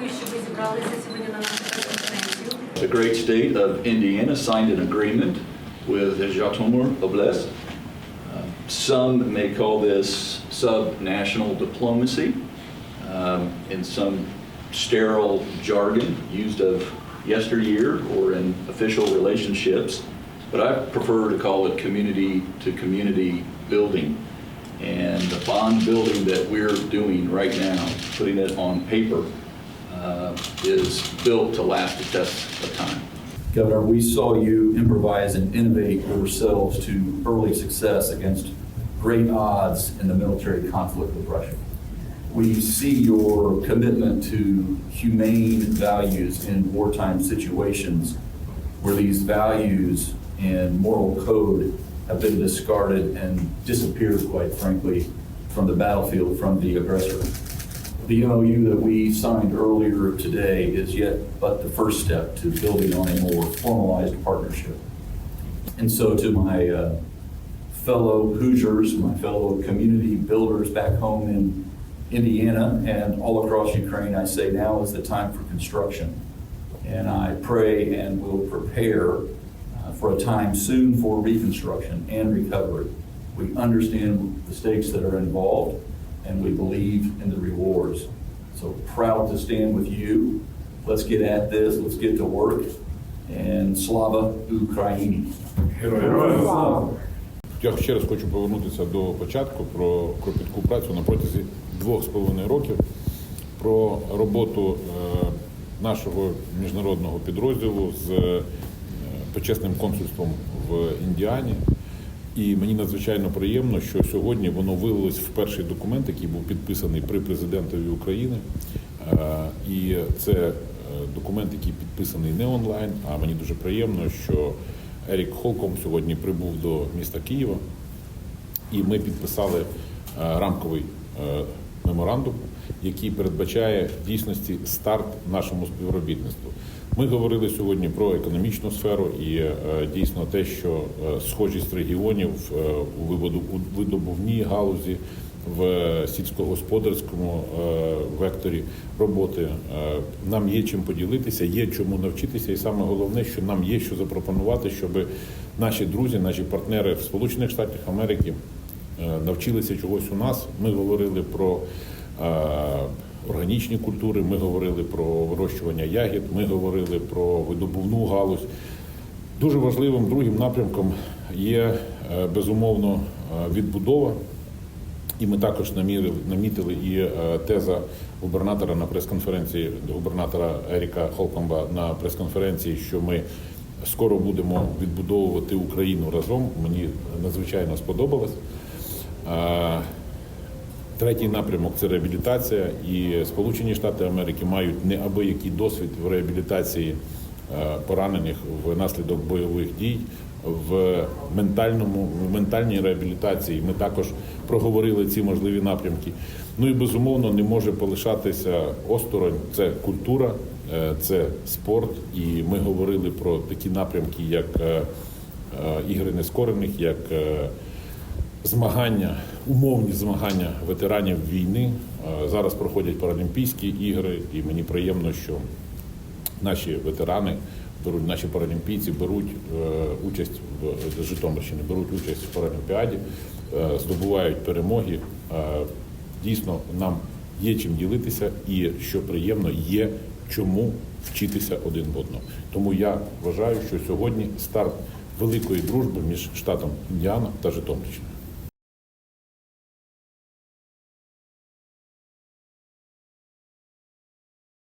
Дякую, що ви зібралися сьогодні на нашу прес-конференцію. The great state of Indiana signed an agreement with Zhytomyr Oblast. Uh, Some may call this sub-national diplomacy um, in some sterile jargon used of yesteryear or in official relationships, but I prefer to call it community-to-community building. And the bond building that we're doing right now, putting it on paper, uh, is built to last the test of time. Governor, we saw you improvise and innovate yourselves to early success against great odds in the military conflict with Russia. We see your commitment to humane values in wartime situations where these values and moral code have been discarded and disappeared, quite frankly, from the battlefield from the aggressor. The MOU that we signed earlier today is yet but the first step to building on a more formalized partnership. And so to my uh, fellow Hoosiers, my fellow community builders back home in Indiana and all across Ukraine, I say now is the time for construction. And I pray and will prepare uh, for a time soon for reconstruction and recovery. We understand the stakes that are involved, and we believe in the rewards. So proud to stand with you. Let's get at this, let's get to work, and slava Ukraini. Я ще раз хочу повернутися до початку про кропітку працю на протязі двох з половиною років, про роботу е, нашого міжнародного підрозділу з е, почесним консульством в Індіані. І мені надзвичайно приємно, що сьогодні воно вилилось в перший документ, який був підписаний при президентові України. І це е, документ, який підписаний не онлайн. А мені дуже приємно, що Ерік Холком сьогодні прибув до міста Києва, і ми підписали е, рамковий е, меморандум, який передбачає в дійсності старт нашому співробітництву. Ми говорили сьогодні про економічну сферу і е, дійсно те, що е, схожість регіонів е, у видобувній галузі, в сільськогосподарському векторі роботи нам є чим поділитися, є чому навчитися, і саме головне, що нам є що запропонувати, щоб наші друзі, наші партнери в Сполучених Штатах Америки навчилися чогось у нас. Ми говорили про органічні культури, ми говорили про вирощування ягід, ми говорили про видобувну галузь. Дуже важливим другим напрямком є е, безумовно е, відбудова. І ми також намірили, намітили і е, теза губернатора на прес-конференції губернатора Еріка Холкомба на прес-конференції, що ми скоро будемо відбудовувати Україну разом. Мені надзвичайно сподобалось. Третій напрямок це реабілітація, і Сполучені Штати Америки мають неабиякий досвід в реабілітації е, поранених внаслідок бойових дій. В ментальному в ментальній реабілітації ми також проговорили ці можливі напрямки. Ну і безумовно не може полишатися осторонь. Це культура, е, це спорт. І ми говорили про такі напрямки, як е, ігри нескорених, як змагання, умовні змагання ветеранів війни. Е, Зараз проходять Паралімпійські ігри, і мені приємно, що наші ветерани беруть, наші паралімпійці беруть е, участь в з Житомирщини, беруть участь в Паралімпіаді, е, здобувають перемоги. Дійсно, нам є чим ділитися, і що приємно, є чому вчитися один в одному. Тому я вважаю, що сьогодні старт великої дружби між штатом Індіана та Житомирщиною.